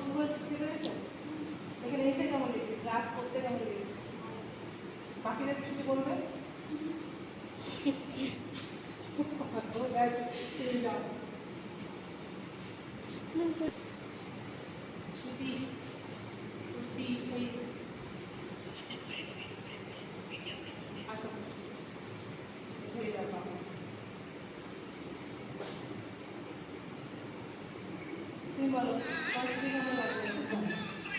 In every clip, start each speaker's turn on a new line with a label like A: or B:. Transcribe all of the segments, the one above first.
A: নোটসগুলো শিখতে পেরেছ এখানে এসে কেমন লেগেছে ক্লাস করতে কেমন লেগেছে বাকিদের কিছু বলবে শ্রুতি শ্রুতি সুইস তুমি বলো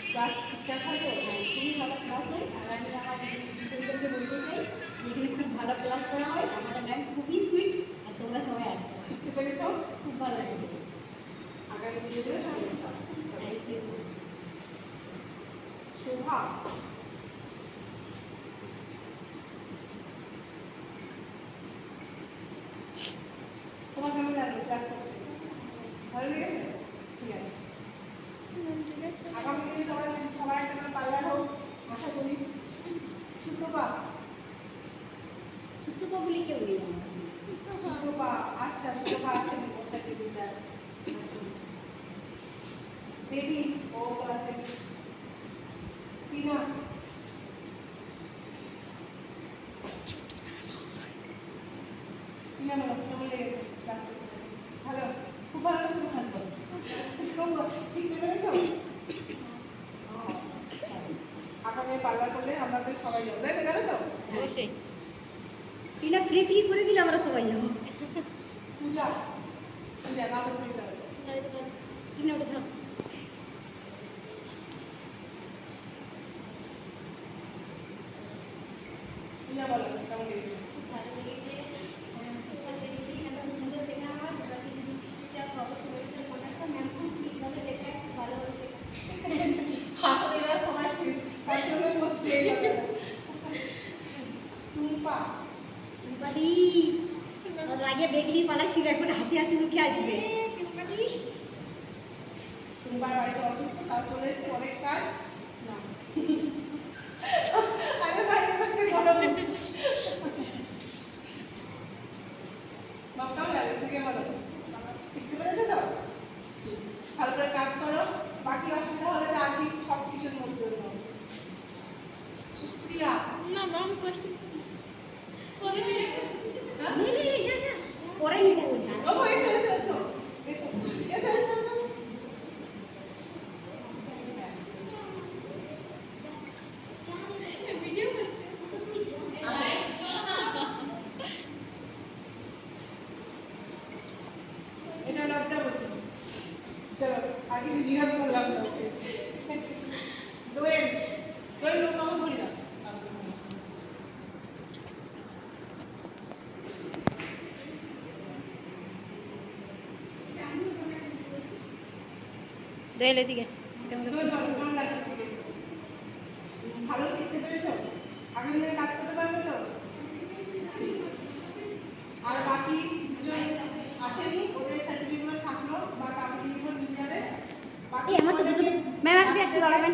A: ক্লাস ঠিকঠাক হবে
B: খুবই ভালো ক্লাস হয়। আর আমি আমার স্টুডেন্টদেরকে বলতে চাই খুব ভালো ক্লাস করা হয় আমাদের ম্যাম খুবই সুইট আর তোমরা সবাই আসতে
A: শিখতে পেরেছ?
B: খুব ভালো লেগেছে
A: আগামী দিনে শুভেচ্ছা
B: থ্যাংক ইউ
A: শোভা তোমার কেমন লাগল ক্লাস করতে ভালো লেগেছে ঠিক আছে আগামী দিনে সবাই সবাই একটা পার্লার হোক আশা করি সুতপা
B: সুতপা বলে কেউ নেই। আমার
A: সুতপা আচ্ছা সুতপা আসেনি বসা টেবিলটা দেবী ও তো টিনা। টিনা বলো ক্লাস ভালো? খুব ভালো খুব শিখতে পেরেছ? আগামী পার্লার করলে আমাদের সবাই যাব। তাই তো যাবে তো?
B: অবশ্যই। টিনা ফ্রি ফ্রি করে দিলে আমরা সবাই যাব। টিনা ওটা থাক ভালো লেগেছে ম্যাম খুব ভালো লেগেছে সুন্দর শেখা আমার শিখতে চাও ওর আগে বেগলি পালা ছিল এখন হাসি হাসি মুখে আসবে
A: বাড়িতে অসুস্থ চলে এসেছে অনেক কাজ। না। লাগে শিখতে পেরেছে তো? ভালো করে কাজ করো। বাকি অসুবিধা হলে আছি সব কিছুর মধ্যে সুপ্রিয়া
C: না ম্যাম কোশ্চেন
A: হ্যাঁ?
B: নে, নে, নে, যা, যা। পরে নিতে বলছি
A: বাবু এসো এসো এসো এসো এসো এসো এসো
C: ভিডিও
A: এটা লজ্জাবতী চলো আর কিছু জিজ্ঞাসা করলাম না ওকে। দোয়েল দোয়েল লোক আমাকে ধরি না।
C: দোয়েল এদিকে।
A: ভালো শিখতে পেরেছ? আগামী দিনে কাজ করতে পারবে তো? আর বাকি
B: Iya, emang tuh
A: gitu.
B: Memang dia jualan kan?